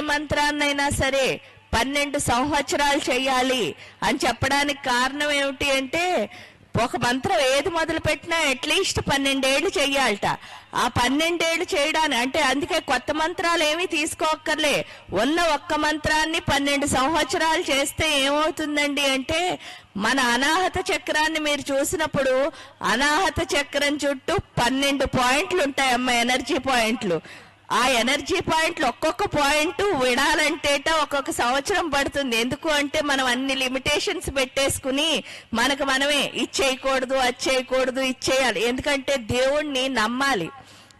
మంత్రాన్నైనా సరే పన్నెండు సంవత్సరాలు చేయాలి అని చెప్పడానికి కారణం ఏమిటి అంటే ఒక మంత్రం ఏది మొదలు పెట్టినా అట్లీస్ట్ పన్నెండేళ్ళు చెయ్యాలట. ఆ పన్నెండేళ్ళు చేయడానికి అంటే అందుకే కొత్త మంత్రాలు ఏమీ తీసుకోక్కర్లే. ఉన్న ఒక్క మంత్రాన్ని పన్నెండు సంవత్సరాలు చేస్తే ఏమవుతుందండి అంటే మన అనాహత చక్రాన్ని మీరు చూసినప్పుడు అనాహత చక్రం చుట్టూ పన్నెండు పాయింట్లు ఉంటాయి అమ్మ ఎనర్జీ పాయింట్లు. ఆ ఎనర్జీ పాయింట్లు ఒక్కొక్క పాయింట్ విడాలంటేట ఒక్కొక్క సంవత్సరం పడుతుంది. ఎందుకు అంటే మనం అన్ని లిమిటేషన్స్ పెట్టేసుకుని మనకు మనమే ఇచ్చేయకూడదు అది చేయకూడదు ఇచ్చేయాలి ఎందుకంటే దేవుణ్ణి నమ్మాలి.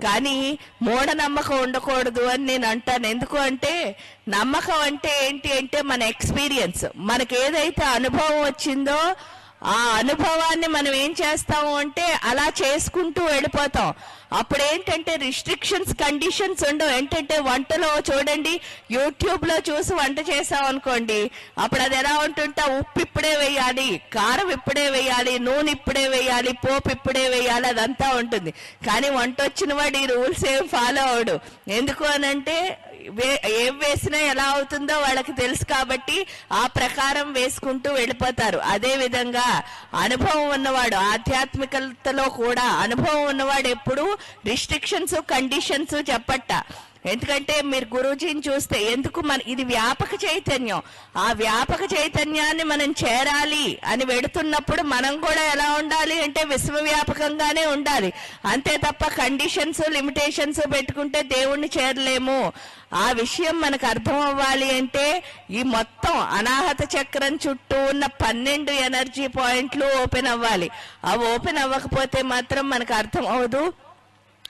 కానీ మూఢనమ్మకం ఉండకూడదు అని నేను అంటాను. ఎందుకు అంటే నమ్మకం అంటే ఏంటి అంటే మన ఎక్స్పీరియన్స్. మనకి ఏదైతే అనుభవం వచ్చిందో ఆ అనుభవాన్ని మనం ఏం చేస్తాము అంటే అలా చేసుకుంటూ వెళ్ళిపోతాం. అప్పుడు ఏంటంటే రిస్ట్రిక్షన్స్ కండిషన్స్ ఉండవు. ఏంటంటే వంటలో చూడండి యూట్యూబ్లో చూసి వంట చేసాం అనుకోండి అప్పుడు అది ఎలా ఉంటుంటే ఉప్పు ఇప్పుడే వేయాలి కారం ఇప్పుడే వేయాలి నూనె ఇప్పుడే వేయాలి పోపు ఇప్పుడే వేయాలి అదంతా ఉంటుంది. కానీ వంట వచ్చిన వాడు ఈ రూల్స్ ఏం ఫాలో అవడు. ఎందుకు అనంటే వే- ఏం వేసినా ఎలా అవుతుందో వాళ్ళకి తెలుసు కాబట్టి ఆ ప్రకారం వేసుకుంటూ వెళ్ళిపోతారు. అదే విధంగా అనుభవం ఉన్నవాడు ఆధ్యాత్మికతలో కూడా అనుభవం ఉన్నవాడు ఎప్పుడు రిస్ట్రిక్షన్స్ కండిషన్స్ చెప్పట్ట. ఎందుకంటే మీరు గురూజీని చూస్తే ఎందుకు మన ఇది వ్యాపక చైతన్యం. ఆ వ్యాపక చైతన్యాన్ని మనం చేరాలి అని వెడుతున్నప్పుడు మనం కూడా ఎలా ఉండాలి అంటే విశ్వవ్యాపకంగానే ఉండాలి. అంతే తప్ప కండిషన్స్ లిమిటేషన్స్ పెట్టుకుంటే దేవుణ్ణి చేరలేము. ఆ విషయం మనకు అర్థం అవ్వాలి అంటే ఈ మొత్తం అనాహత చక్రం చుట్టూ ఉన్న పన్నెండు ఎనర్జీ పాయింట్లు ఓపెన్ అవ్వాలి. అవి ఓపెన్ అవ్వకపోతే మాత్రం మనకు అర్థం అవదు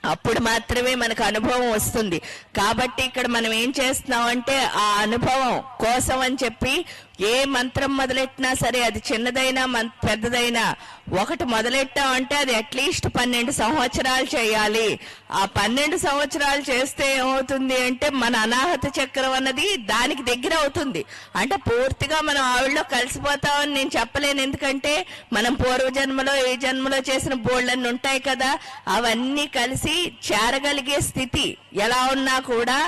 అప్పుడు మాత్రమే మనకు అనుభవం వస్తుంది. కాబట్టి ఇక్కడ మనం ఏం చేస్తున్నాం అంటే ఆ అనుభవం కోసం అని చెప్పి ఏ మంత్రం మొదలెట్టినా సరే అది చిన్నదైనా పెద్దదైనా ఒకటి మొదలెట్టాం అంటే అది అట్లీస్ట్ పన్నెండు సంవత్సరాలు చేయాలి. ఆ పన్నెండు సంవత్సరాలు చేస్తే ఏమవుతుంది అంటే మన అనాహత చక్రం అన్నది దానికి దగ్గర అవుతుంది. అంటే పూర్తిగా మనం ఆవిడలో కలిసిపోతామని నేను చెప్పలేను. ఎందుకంటే మనం పూర్వ జన్మలో ఏ జన్మలో చేసిన బోళ్ళన్ని ఉంటాయి కదా అవన్నీ కలిసి కలిసి చేరగలిగే స్థితి ఎలా ఉన్నా కూడా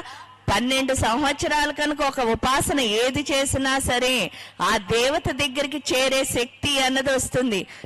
పన్నెండు సంవత్సరాల కనుక ఒక ఉపాసన ఏది చేసినా సరే ఆ దేవత దగ్గరికి చేరే శక్తి అన్నది వస్తుంది.